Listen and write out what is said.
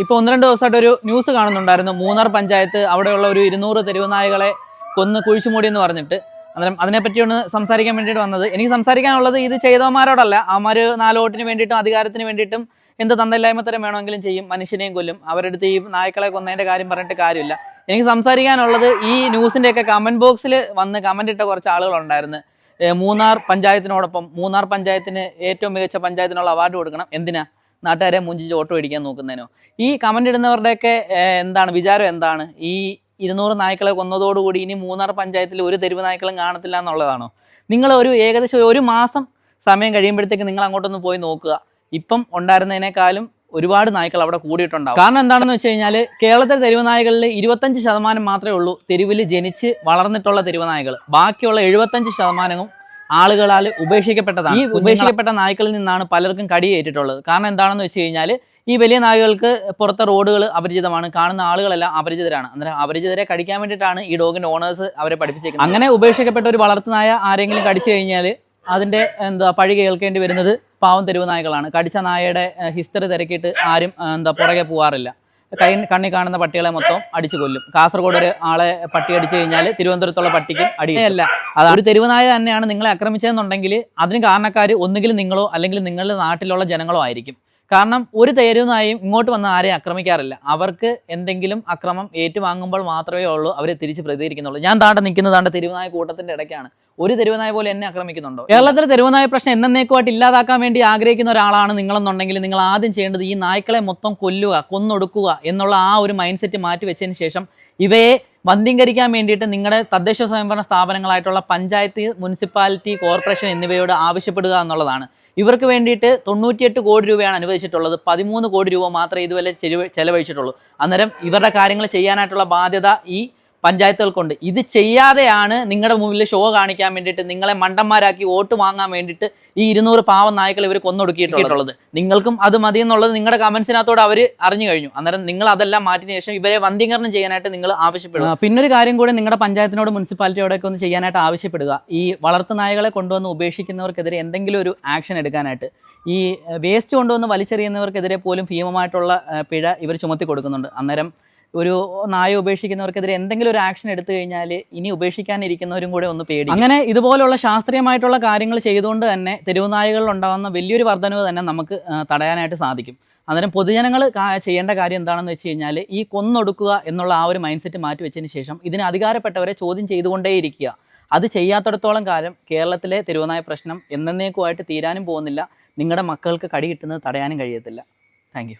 ഇപ്പോൾ ഒന്ന് രണ്ട് ദിവസമായിട്ട് ഒരു ന്യൂസ് കാണുന്നുണ്ടായിരുന്നു. മൂന്നാർ പഞ്ചായത്ത് അവിടെയുള്ള ഒരു ഇരുന്നൂറ് തെരുവ് നായകളെ കൊന്ന് കുഴിച്ചുമൂടി എന്ന് പറഞ്ഞിട്ട്. അന്നേരം ഒന്ന് സംസാരിക്കാൻ വേണ്ടിയിട്ട് വന്നത്. എനിക്ക് സംസാരിക്കാനുള്ളത് ഇത് ചെയ്തവന്മാരോടല്ല. അവന്മാർ നാലോട്ടിന് വേണ്ടിയിട്ടും അധികാരത്തിന് വേണ്ടിയിട്ടും എന്ത് തന്നില്ലായ്മ തരം വേണമെങ്കിലും ചെയ്യും. മനുഷ്യനെയും കൊല്ലും. അവരുടെ അടുത്ത് ഈ നായ്ക്കളെ കൊന്നതിന്റെ കാര്യം പറഞ്ഞിട്ട് കാര്യമില്ല. എനിക്ക് സംസാരിക്കാനുള്ളത് ഈ ന്യൂസിന്റെയൊക്കെ കമന്റ് ബോക്സിൽ വന്ന് കമന്റ് ഇട്ട കുറച്ച് ആളുകളുണ്ടായിരുന്നു. മൂന്നാർ പഞ്ചായത്തിനോടൊപ്പം. മൂന്നാർ പഞ്ചായത്തിന് ഏറ്റവും മികച്ച പഞ്ചായത്തിനുള്ള അവാർഡ് കൊടുക്കണം. എന്തിനാ? നാട്ടുകാരെ മുഞ്ചിച്ച് ഓട്ടോ അടിക്കാൻ നോക്കുന്നതിനോ? ഈ കമന്റ് ഇടുന്നവരുടെയൊക്കെ എന്താണ് വിചാരം എന്താണ്? ഈ ഇരുന്നൂറ് നായ്ക്കളെ കൊന്നതോടുകൂടി ഇനി മൂന്നാർ പഞ്ചായത്തിൽ ഒരു തെരുവ് നായ്ക്കളും കാണത്തില്ല എന്നുള്ളതാണോ? നിങ്ങൾ ഒരു ഏകദേശം ഒരു മാസം സമയം കഴിയുമ്പോഴത്തേക്ക് നിങ്ങൾ അങ്ങോട്ടൊന്ന് പോയി നോക്കുക. ഇപ്പം ഉണ്ടായിരുന്നതിനേക്കാളും ഒരുപാട് നായ്ക്കൾ അവിടെ കൂടിയിട്ടുണ്ടാവും. കാരണം എന്താണെന്ന് വെച്ച് കഴിഞ്ഞാൽ കേരളത്തിലെ തെരുവ് നായകളിൽ ഇരുപത്തഞ്ച് ശതമാനം മാത്രമേ ഉള്ളൂ തെരുവിൽ ജനിച്ച് വളർന്നിട്ടുള്ള തെരുവ് നായകൾ ബാക്കിയുള്ള എഴുപത്തഞ്ച് ശതമാനവും ആളുകളാൽ ഉപേക്ഷിക്കപ്പെട്ടതാണ്. ഈ ഉപേക്ഷിക്കപ്പെട്ട നായ്ക്കളിൽ നിന്നാണ് പലർക്കും കടിയേറ്റിട്ടുള്ളത്. കാരണം എന്താണെന്ന് വെച്ച് കഴിഞ്ഞാൽ ഈ വലിയ നായകൾക്ക് പുറത്തെ റോഡുകൾ അപരിചിതമാണ്. കാണുന്ന ആളുകളെല്ലാം അപരിചിതരാണ്. അന്നേരം അപരിചിതരെ കടിക്കാൻ വേണ്ടിയിട്ടാണ് ഈ ഡോഗിന്റെ ഓണേഴ്സ് അവരെ പഠിപ്പിച്ചേക്കുന്നത് അങ്ങനെ ഉപേക്ഷിക്കപ്പെട്ട ഒരു വളർത്തുനായ ആരെങ്കിലും കടിച്ചു കഴിഞ്ഞാൽ അതിന്റെ എന്താ പഴി കേൾക്കേണ്ടി വരുന്നത് പാവം തെരുവ് നായകളാണ് കടിച്ച നായയുടെ ഹിസ്റ്ററി തിരക്കിയിട്ട് ആരും എന്താ പുറകെ പോകാറില്ല കൈ കണ്ണി കാണുന്ന പട്ടികളെ മൊത്തം അടിച്ചു കൊല്ലും. കാസർഗോഡ് ഒരു ആളെ പട്ടി അടിച്ചു കഴിഞ്ഞാൽ തിരുവനന്തപുരത്തുള്ള പട്ടിക്കും അടിയല്ല അത് ഒരു തെരുവനായ തന്നെയാണ് നിങ്ങളെ ആക്രമിച്ചതെന്നുണ്ടെങ്കിൽ അതിന് കാരണക്കാർ ഒന്നുകിൽ നിങ്ങളോ അല്ലെങ്കിൽ നിങ്ങളുടെ നാട്ടിലുള്ള ജനങ്ങളോ ആയിരിക്കും. കാരണം ഒരു തേരുന്നായും ഇങ്ങോട്ട് വന്ന് ആരെയും ആക്രമിക്കാറില്ല. അവർക്ക് എന്തെങ്കിലും അക്രമം ഏറ്റുവാങ്ങുമ്പോൾ മാത്രമേ ഉള്ളൂ അവരെ തിരിച്ച് പ്രതികരിക്കുന്നുള്ളൂ. ഞാൻ താണ്ട നിൽക്കുന്നത് താണ്ട തെരുവുനായ കൂട്ടത്തിന്റെ ഇടയ്ക്കാണ്. ഒരു തെരുവുനായ പോലെ എന്നെ ആക്രമിക്കുന്നുണ്ടോ? കേരളത്തിലെ തെരുവുനായ പ്രശ്നം എന്നേക്കുമായിട്ട് ഇല്ലാതാക്കാൻ വേണ്ടി ആഗ്രഹിക്കുന്ന ഒരാളാണ് നിങ്ങളെന്നുണ്ടെങ്കിൽ നിങ്ങൾ ആദ്യം ചെയ്യേണ്ടത് ഈ നായ്ക്കളെ മൊത്തം കൊല്ലുക കൊന്നൊടുക്കുക എന്നുള്ള ആ ഒരു മൈൻഡ് സെറ്റ് മാറ്റി വെച്ചതിന് ശേഷം ഇവയെ വന്ധീകരിക്കാൻ വേണ്ടിയിട്ട് നിങ്ങളുടെ തദ്ദേശ സ്വയംഭരണ സ്ഥാപനങ്ങളായിട്ടുള്ള പഞ്ചായത്ത് മുനിസിപ്പാലിറ്റി കോർപ്പറേഷൻ എന്നിവയോട് ആവശ്യപ്പെടുക എന്നുള്ളതാണ്. ഇവർക്ക് വേണ്ടിയിട്ട് തൊണ്ണൂറ്റിയെട്ട് കോടി രൂപയാണ് അനുവദിച്ചിട്ടുള്ളത്. പതിമൂന്ന് കോടി രൂപ മാത്രമേ ഇതുവരെ ചെലവ് ചെലവഴിച്ചിട്ടുള്ളൂ. അന്നേരം ഇവരുടെ കാര്യങ്ങൾ ചെയ്യാനായിട്ടുള്ള ബാധ്യത ഈ പഞ്ചായത്തുകൾക്കുണ്ട്. ഇത് ചെയ്യാതെയാണ് നിങ്ങളുടെ മുമ്പിൽ ഷോ കാണിക്കാൻ വേണ്ടിയിട്ട് നിങ്ങളെ മണ്ടന്മാരാക്കി വോട്ട് വാങ്ങാൻ വേണ്ടിയിട്ട് ഈ ഇരുന്നൂറ് പാവം നായ്ക്കൾ ഇവർ കൊന്നൊടുക്കിയിട്ടുള്ളത്. നിങ്ങൾക്കും അത് മതി എന്നുള്ളത് നിങ്ങളുടെ കമന്റ്സിനകത്തോട് അവർ അറിഞ്ഞു കഴിഞ്ഞു. അന്നേരം നിങ്ങൾ അതെല്ലാം മാറ്റിയ ശേഷം ഇവരെ വന്ധീകരണം ചെയ്യാനായിട്ട് നിങ്ങൾ ആവശ്യപ്പെടുക. പിന്നൊരു കാര്യം കൂടി നിങ്ങളുടെ പഞ്ചായത്തിനോട് മുനിസിപ്പാലിറ്റിയോടൊക്കെ ഒന്ന് ചെയ്യാനായിട്ട് ആവശ്യപ്പെടുക. ഈ വളർത്തു നായകളെ കൊണ്ടുവന്ന് ഉപേക്ഷിക്കുന്നവർക്കെതിരെ എന്തെങ്കിലും ഒരു ആക്ഷൻ എടുക്കാനായിട്ട്. ഈ വേസ്റ്റ് കൊണ്ടുവന്ന് വലിച്ചെറിയുന്നവർക്കെതിരെ പോലും ഭീമമായിട്ടുള്ള പിഴ ഇവർ ചുമത്തി കൊടുക്കുന്നുണ്ട്. അന്നേരം ഒരു നായ ഉപേക്ഷിക്കുന്നവർക്കെതിരെ എന്തെങ്കിലും ഒരു ആക്ഷൻ എടുത്തു കഴിഞ്ഞാൽ ഇനി ഉപേക്ഷിക്കാനിരിക്കുന്നവരും കൂടെ ഒന്ന് പേടി. അങ്ങനെ ഇതുപോലുള്ള ശാസ്ത്രീയമായിട്ടുള്ള കാര്യങ്ങൾ ചെയ്തുകൊണ്ട് തന്നെ തെരുവുനായകളിൽ ഉണ്ടാകുന്ന വലിയൊരു വർധനവ് തന്നെ നമുക്ക് തടയാനായിട്ട് സാധിക്കും. അന്നേരം പൊതുജനങ്ങൾ ചെയ്യേണ്ട കാര്യം എന്താണെന്ന് വെച്ച് കഴിഞ്ഞാൽ ഈ കൊന്നൊടുക്കുക എന്നുള്ള ആ ഒരു മൈൻഡ് സെറ്റ് മാറ്റി വെച്ചതിന് ശേഷം ഇതിന് അധികാരപ്പെട്ടവരെ ചോദ്യം ചെയ്തുകൊണ്ടേയിരിക്കുക. അത് ചെയ്യാത്തിടത്തോളം കാലം കേരളത്തിലെ തെരുവുനായ പ്രശ്നം എന്നേക്കുമായിട്ട് തീരാനും പോകുന്നില്ല. നിങ്ങളുടെ മക്കൾക്ക് കടി കിട്ടുന്നത് തടയാനും കഴിയത്തില്ല. താങ്ക്